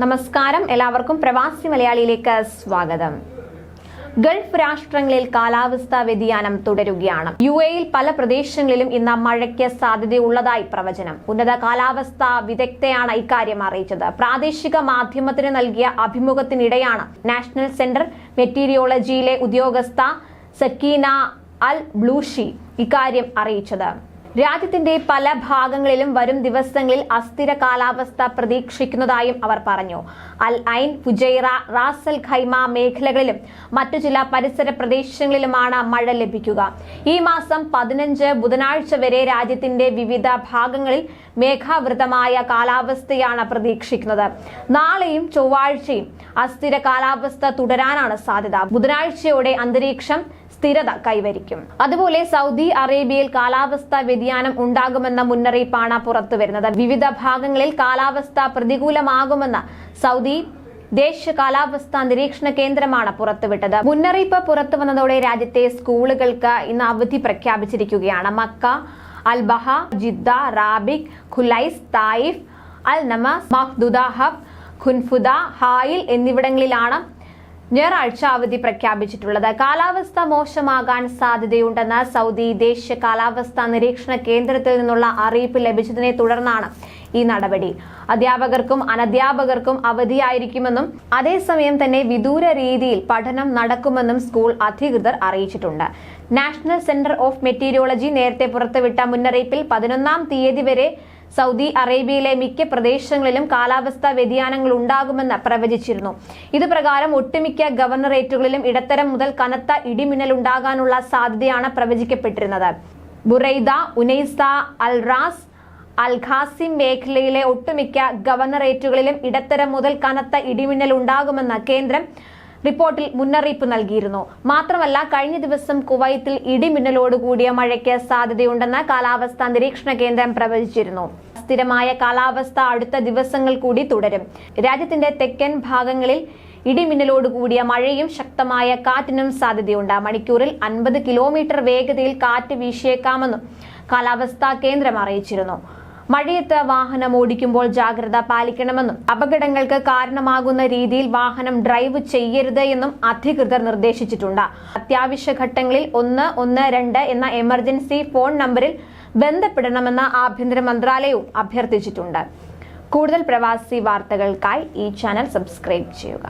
നമസ്കാരം. എല്ലാവർക്കും പ്രവാസി മലയാളിയിലേക്ക് സ്വാഗതം. ഗൾഫ് രാഷ്ട്രങ്ങളിൽ കാലാവസ്ഥാ വ്യതിയാനം തുടരുകയാണ്. യു എയിൽ പല പ്രദേശങ്ങളിലും ഇന്ന് മഴയ്ക്ക് സാധ്യതയുള്ളതായി പ്രവചനം. ഉന്നത കാലാവസ്ഥാ വിദഗ്ധയാണ് ഇക്കാര്യം അറിയിച്ചത്. പ്രാദേശിക മാധ്യമത്തിന് നൽകിയ അഭിമുഖത്തിനിടെയാണ് നാഷണൽ സെന്റർ മെറ്റീരിയോളജിയിലെ ഉദ്യോഗസ്ഥ സക്കീന അൽ ബ്ലൂഷി ഇക്കാര്യം അറിയിച്ചത്. രാജ്യത്തിന്റെ പല ഭാഗങ്ങളിലും വരും ദിവസങ്ങളിൽ അസ്ഥിര കാലാവസ്ഥ പ്രതീക്ഷിക്കുന്നതായും അവർ പറഞ്ഞു. Al Ain Fujairah Ras al Khaimah മേഖലകളിലും മറ്റു ചില പരിസര പ്രദേശങ്ങളിലുമാണ് മഴ ലഭിക്കുക. ഈ മാസം പതിനഞ്ച് ബുധനാഴ്ച വരെ രാജ്യത്തിന്റെ വിവിധ ഭാഗങ്ങളിൽ മേഘാവൃതമായ കാലാവസ്ഥയാണ് പ്രതീക്ഷിക്കുന്നത്. നാളെയും ചൊവ്വാഴ്ചയും അസ്ഥിര കാലാവസ്ഥ തുടരാനാണ് സാധ്യത. ബുധനാഴ്ചയോടെ അന്തരീക്ഷം സ്ഥിരത കൈവരിക്കും. അതുപോലെ സൗദി അറേബ്യയിൽ കാലാവസ്ഥാ വ്യതിയാനം ഉണ്ടാകുമെന്ന മുന്നറിയിപ്പാണ് പുറത്തുവരുന്നത് വിവിധ ഭാഗങ്ങളിൽ കാലാവസ്ഥ പ്രതികൂലമാകുമെന്ന് സൗദി ദേശീയ കാലാവസ്ഥാ നിരീക്ഷണ കേന്ദ്രമാണ് പുറത്തുവിട്ടത്. മുന്നറിയിപ്പ് പുറത്തു വന്നതോടെ രാജ്യത്തെ സ്കൂളുകൾക്ക് ഇന്ന് അവധി പ്രഖ്യാപിച്ചിരിക്കുകയാണ്. Mecca Al Baha Jeddah Rabigh Khulais Taif Al Namas Mahd adh Dhahab Qunfudah Hail എന്നിവിടങ്ങളിലാണ് ഞായറാഴ്ച അവധി പ്രഖ്യാപിച്ചിട്ടുള്ളത്. കാലാവസ്ഥ മോശമാകാൻ സാധ്യതയുണ്ടെന്ന് സൗദി ദേശീയ കാലാവസ്ഥാ നിരീക്ഷണ കേന്ദ്രത്തിൽ നിന്നുള്ള അറിയിപ്പ് ലഭിച്ചതിനെ തുടർന്നാണ് ഈ നടപടി. അധ്യാപകർക്കും അനധ്യാപകർക്കും അവധിയായിരിക്കുമെന്നും അതേസമയം തന്നെ വിദൂര രീതിയിൽ പഠനം നടക്കുമെന്നും സ്കൂൾ അധികൃതർ അറിയിച്ചിട്ടുണ്ട്. നാഷണൽ സെന്റർ ഓഫ് മെറ്റീരിയോളജി നേരത്തെ പുറത്തുവിട്ട മുന്നറിയിപ്പിൽ പതിനൊന്നാം തീയതി വരെ സൗദി അറേബ്യയിലെ മിക്ക പ്രദേശങ്ങളിലും കാലാവസ്ഥാ വ്യതിയാനങ്ങൾ ഉണ്ടാകുമെന്ന് പ്രവചിച്ചിരുന്നു. ഇതുപ്രകാരം ഒട്ടുമിക്ക ഗവർണറേറ്റുകളിലും ഇടത്തരം മുതൽ കനത്ത ഇടിമിന്നൽ ഉണ്ടാകാനുള്ള സാധ്യതയാണ് പ്രവചിക്കപ്പെട്ടിരുന്നത്. Buraidah Unaizah Al Rass Al Qassim മേഖലയിലെ ഒട്ടുമിക്ക ഗവർണറേറ്റുകളിലും ഇടത്തരം മുതൽ കനത്ത ഇടിമിന്നൽ ഉണ്ടാകുമെന്ന് കേന്ദ്രം റിപ്പോർട്ടിൽ മുന്നറിയിപ്പ് നൽകിയിരുന്നു. മാത്രമല്ല കഴിഞ്ഞ ദിവസം കുവൈത്തിൽ ഇടിമിന്നലോടുകൂടിയ മഴയ്ക്ക് സാധ്യതയുണ്ടെന്ന് കാലാവസ്ഥാ നിരീക്ഷണ കേന്ദ്രം പ്രവചിച്ചിരുന്നു. സ്ഥിരമായ കാലാവസ്ഥ അടുത്ത ദിവസങ്ങൾ കൂടി തുടരും. രാജ്യത്തിന്റെ തെക്കൻ ഭാഗങ്ങളിൽ ഇടിമിന്നലോടുകൂടിയ മഴയും ശക്തമായ കാറ്റിനും സാധ്യതയുണ്ട്. മണിക്കൂറിൽ അൻപത് കിലോമീറ്റർ വേഗതയിൽ കാറ്റ് വീശിയേക്കാമെന്നും കാലാവസ്ഥാ കേന്ദ്രം അറിയിച്ചിരുന്നു. മഴയത്ത് വാഹനം ഓടിക്കുമ്പോൾ ജാഗ്രത പാലിക്കണമെന്നും അപകടങ്ങൾക്ക് കാരണമാകുന്ന രീതിയിൽ വാഹനം ഡ്രൈവ് ചെയ്യരുത് എന്നും അധികൃതർ നിർദ്ദേശിച്ചിട്ടുണ്ട്. അത്യാവശ്യ ഘട്ടങ്ങളിൽ ഒന്ന് ഒന്ന് രണ്ട് എന്ന എമർജൻസി ഫോൺ നമ്പറിൽ ബന്ധപ്പെടണമെന്ന് ആഭ്യന്തര മന്ത്രാലയവും അഭ്യർത്ഥിച്ചിട്ടുണ്ട്. കൂടുതൽ പ്രവാസി വാർത്തകൾക്കായി ഈ ചാനൽ സബ്സ്ക്രൈബ് ചെയ്യുക.